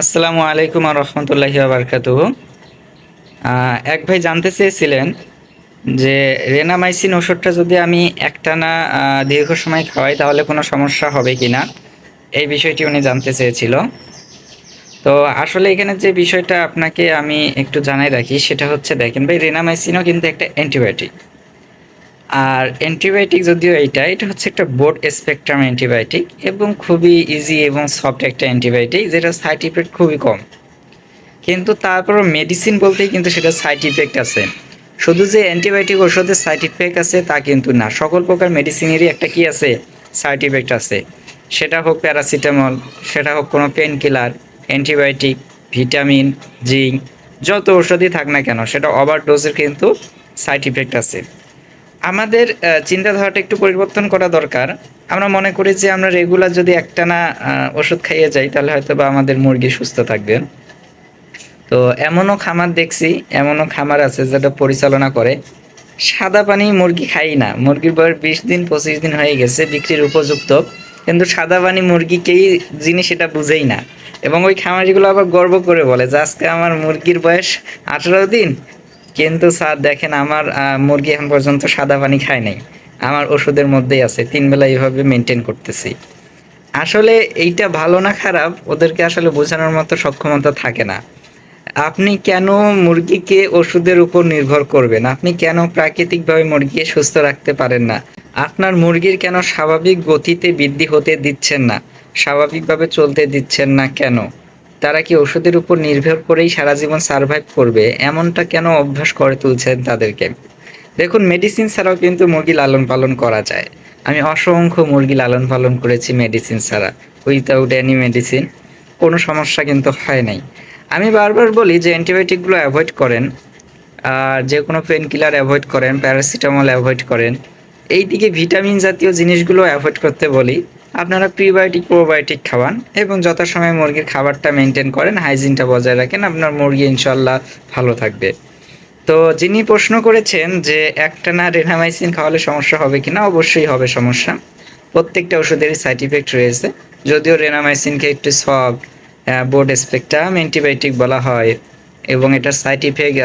আসসালামু আলাইকুম আর রহমতুল্লাহি বারকাত এক ভাই জানতে চেয়েছিলেন যে রেনামাইসিন ওষুধটা যদি আমি একটানা দীর্ঘ সময় খাওয়াই তাহলে কোনো সমস্যা হবে কি না এই বিষয়টি উনি জানতে চেয়েছিল। তো আসলে এখানে যে বিষয়টা আপনাকে আমি একটু জানাই রাখি, সেটা হচ্ছে, দেখেন ভাই, রেনামাইসিনও কিন্তু একটা অ্যান্টিবায়োটিক। আর অ্যান্টিবায়োটিক যদিও এইটা, এটা হচ্ছে একটা বোর্ড স্পেকট্রাম অ্যান্টিবায়োটিক এবং খুবই ইজি এবং সফট একটা অ্যান্টিবায়োটিক, যেটা সাইড ইফেক্ট খুবই কম। কিন্তু তারপরও মেডিসিন বলতেই কিন্তু সেটা সাইড ইফেক্ট আছে। শুধু যে অ্যান্টিবায়োটিক ওষুধের সাইড ইফেক্ট আছে তা কিন্তু না, সকল প্রকার মেডিসিনেরই একটা কি আছে সাইড ইফেক্ট আছে। সেটা হোক প্যারাসিটামল সেটা হোক কোনো pain killer antibiotic vitamin zinc যত ওষুধই থাক না কেন, সেটা ওভার ডোজের কিন্তু সাইড ইফেক্ট আছে। আমাদের চিন্তাধারাটা একটু পরিবর্তন করা দরকার। আমরা মনে করি যে আমরা রেগুলার যদি একটানা ওষুধ খাইয়ে যাই, তাহলে হয়তো বা আমাদের মুরগি সুস্থ থাকবে। তো এমনও খামার দেখছি, এমনও খামার আছে যেটা পরিচালনা করে। সাদা পানি মুরগি খাই না। মুরগির বয়স বিশ দিন, পঁচিশ দিন হয়ে গেছে, বিক্রির উপযুক্ত। কিন্তু সাদা পানি মুরগিকেই জিনিস এটা বুঝেই না। এবং ওই খামারিগুলো আবার গর্ব করে বলে যে, আজকে আমার মুরগির বয়স আঠারো দিন কিন্তু স্যার, দেখেন আমার মুরগি এখন পর্যন্ত সাদা পানি খায় নাই। আমার ওষুধের মধ্যেই আছে, তিন বেলা এইভাবে মেনটেন করতেছি। আসলে এইটা ভালো না খারাপ, ওদেরকে আসলে বোঝানোর মতো সক্ষমতা থাকে না। আপনি কেন মুরগিকে ওষুধের উপর নির্ভর করবেন? আপনি কেন প্রাকৃতিকভাবে মুরগিকে সুস্থ রাখতে পারেন না? আপনার মুরগির কেন স্বাভাবিক গতিতে বৃদ্ধি হতে দিচ্ছেন না? স্বাভাবিকভাবে চলতে দিচ্ছেন না কেন? তারা কি ওষুধের উপর নির্ভর করেই সারা জীবন সার্ভাইভ করবে? এমনটা কেন অভ্যাস করে তুলছেন তাদেরকে? দেখুন মেডিসিন ছাড়াও কিন্তু মুরগি লালন পালন করা যায়। আমি অসংখ্য মুরগি লালন পালন করেছি মেডিসিন ছাড়া। উইথাউট এনি মেডিসিন কোনো সমস্যা কিন্তু হয় নাই। আমি বারবার বলি যে অ্যান্টিবায়োটিকগুলো অ্যাভয়েড করেন, আর যে কোনো পেন কিলার অ্যাভয়েড করেন প্যারাসিটামল অ্যাভয়েড করেন। এই দিকে ভিটামিন জাতীয় জিনিসগুলো অ্যাভয়েড করতে বলি। আপনারা প্রিবায়োটিক প্রোবায়োটিক খাওয়ান এবং যথাসময়ে মুরগির খাবারটা মেনটেন করেন হাইজিনটা বজায় রাখেন, আপনার মুরগি ইনশাল্লাহ ভালো থাকবে। তো যিনি প্রশ্ন করেছেন যে একটানা রেনামাইসিন খাওয়ালে সমস্যা হবে কিনা, অবশ্যই হবে সমস্যা। প্রত্যেকটা ওষুধেরই সাইড ইফেক্ট রয়েছে। যদিও রেনামাইসিনকে একটু সফট বোর্ড স্পেকট্রাম অ্যান্টিবায়োটিক বলা হয় এবং এটার সাইড ইফেক্ট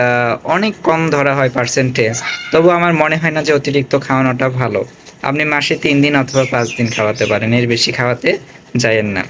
অনেক কম ধরা হয় পার্সেন্টেজ তবু আমার মনে হয় না যে অতিরিক্ত খাওয়ানোটা ভালো। আপনি মাসে তিন দিন অথবা পাঁচ দিন খাওয়াতে পারেন এর বেশি খাওয়াতে যায়েন না।